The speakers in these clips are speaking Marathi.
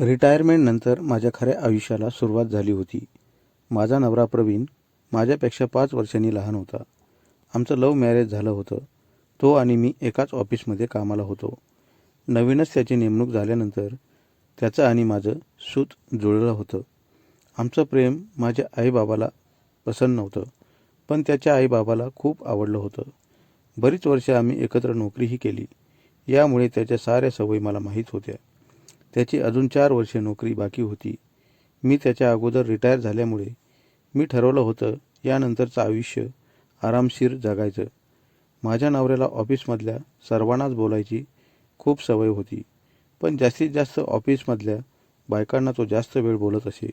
रिटायरमेंटनंतर माझ्या खऱ्या आयुष्याला सुरुवात झाली होती. माझा नवरा प्रवीण माझ्यापेक्षा पाच वर्षांनी लहान होता. आमचं लव्ह मॅरेज झालं होतं. तो आणि मी एकाच ऑफिसमध्ये कामाला होतो. नवीनच त्याची नेमणूक झाल्यानंतर त्याचं आणि माझं सूत जुळलं होतं. आमचं प्रेम माझ्या आईबाबाला पसंत नव्हतं पण त्याच्या आईबाबाला खूप आवडलं होतं. बरीच वर्षे आम्ही एकत्र नोकरीही केली. यामुळे त्याच्या साऱ्या सवयी मला माहीत होत्या. त्याची अजून चार वर्षे नोकरी बाकी होती. मी त्याच्या अगोदर रिटायर झाल्यामुळे मी ठरवलं होतं यानंतरचं आयुष्य आरामशीर जगायचं. माझ्या नवऱ्याला ऑफिसमधल्या सर्वांनाच बोलायची खूप सवय होती पण जास्तीत जास्त ऑफिसमधल्या बायकांना तो जास्त वेळ बोलत असे.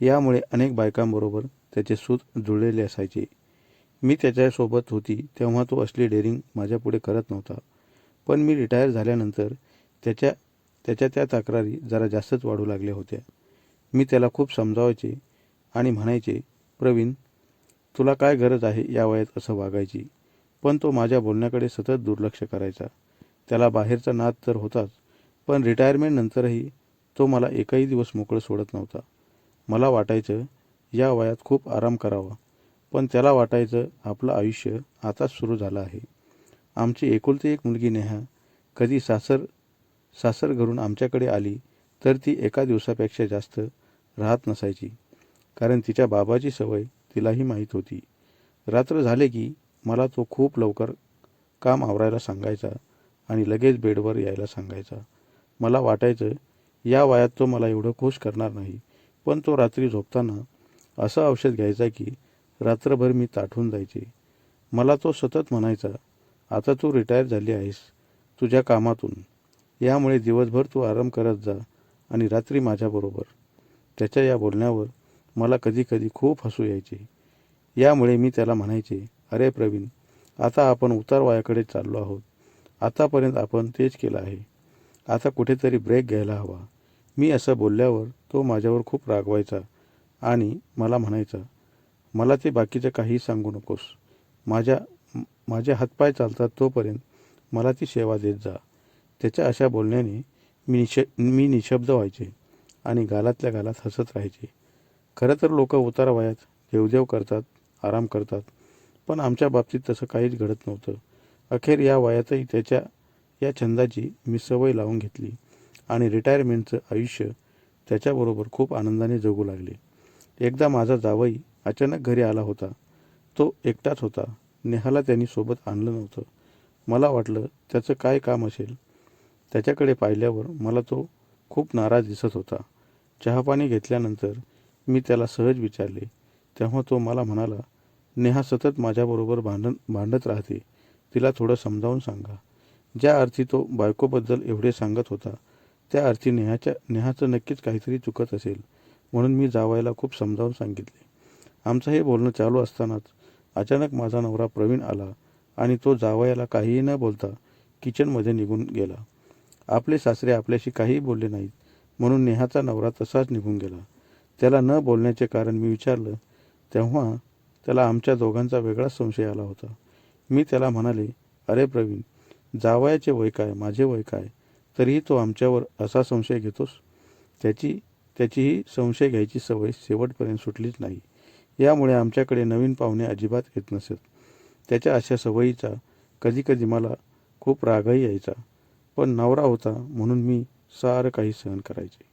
यामुळे अनेक बायकांबरोबर त्याचे सूत जुळलेले असायचे. मी त्याच्यासोबत होती तेव्हा तो असली डेअरिंग माझ्यापुढे करत नव्हता पण मी रिटायर झाल्यानंतर त्याच्या त्याच्या त्या तक्रारी जरा जास्तच वाढू लागल्या होत्या. मी त्याला खूप समजावायचे आणि म्हणायचे प्रवीण तुला काय गरज आहे या वयात असं वागायची? पण तो माझ्या बोलण्याकडे सतत दुर्लक्ष करायचा. त्याला बाहेरचा नाद तर होताच पण रिटायरमेंटनंतरही तो मला एकही दिवस मोकळं सोडत नव्हता. मला वाटायचं या वयात खूप आराम करावा. पण त्याला वाटायचं आपलं आयुष्य आताच सुरू झालं आहे. आमची एकुलती एक मुलगी नेहा कधी सासर सासर घरून आमच्याकडे आली तर ती एका दिवसापेक्षा जास्त राहत नसायची कारण तिच्या बाबाची सवय तिलाही माहीत होती. रात्र झाले की मला तो खूप लवकर काम आवरायला सांगायचा आणि लगेच बेडवर यायला सांगायचा. मला वाटायचं या वयात तो मला एवढं खुश करणार नाही पण तो रात्री झोपताना असं औषध घ्यायचा की रात्रभर मी ताठून जायचे. मला तो सतत म्हणायचा आता तू रिटायर झाली आहेस तुझ्या कामातून. यामुळे दिवसभर तू आराम करत जा आणि रात्री माझ्याबरोबर त्याच्या या बोलण्यावर मला कधी कधी खूप हसू यायचे. यामुळे मी त्याला म्हणायचे अरे प्रवीण आता आपण उतार वयाकडे चाललो आहोत. आतापर्यंत आपण तेच केलं आहे. आता कुठेतरी ब्रेक घ्यायला हवा. मी असं बोलल्यावर तो माझ्यावर खूप रागवायचा आणि मला म्हणायचा मला ते बाकीचं काही सांगू नकोस. माझ्या माझे हातपाय चालतात तोपर्यंत मला ती सेवा देत जा. त्याच्या अशा बोलण्याने मी निश मी निशब्द व्हायचे आणि गालातल्या गालात हसत राहायचे. खरं तर लोक उतार वयात देवदेव करतात आराम करतात पण आमच्या बाबतीत तसं काहीच घडत नव्हतं. अखेर या वयातही त्याच्या या छंदाची मी सवय लावून घेतली आणि रिटायरमेंटचं आयुष्य त्याच्याबरोबर खूप आनंदाने जगू लागले. एकदा माझा जावई अचानक घरी आला होता. तो एकटाच होता. नेहाला त्यांनी सोबत आणलं नव्हतं. मला वाटलं त्याचं काय काम असेल? त्याच्याकडे पाहिल्यावर मला तो खूप नाराज दिसत होता. चहापाणी घेतल्यानंतर मी त्याला सहज विचारले. तेव्हा तो मला म्हणाला नेहा सतत माझ्याबरोबर भांडण भांडत राहते. तिला थोडं समजावून सांगा. ज्या अर्थी तो बायकोबद्दल एवढे सांगत होता त्या अर्थी नेहाच्या नेहाचं नक्कीच काहीतरी चुकत असेल म्हणून मी जावायला खूप समजावून सांगितले. आमचं हे बोलणं चालू असतानाच अचानक माझा नवरा प्रवीण आला आणि तो जावयाला काहीही न बोलता किचनमध्ये निघून गेला. आपले सासरे आपल्याशी काहीही बोलले नाहीत. म्हणून नेहाचा नवरा तसाच निघून गेला. त्याला न बोलण्याचे कारण मी विचारलं तेव्हा त्याला आमच्या दोघांचा वेगळाच संशय आला होता. मी त्याला म्हणाले अरे प्रवीण जावयाचे वय काय माझे वय काय? तरीही तो आमच्यावर असा संशय घेतोस? त्याची त्याचीही संशय घ्यायची सवय शेवटपर्यंत सुटलीच नाही. यामुळे आमच्याकडे नवीन पाहुणे अजिबात येत नसत. त्याच्या अशा सवयीचा कधीकधी मला खूप रागही यायचा. पण नवरा होता म्हणून मी सारं काही सहन करायचे.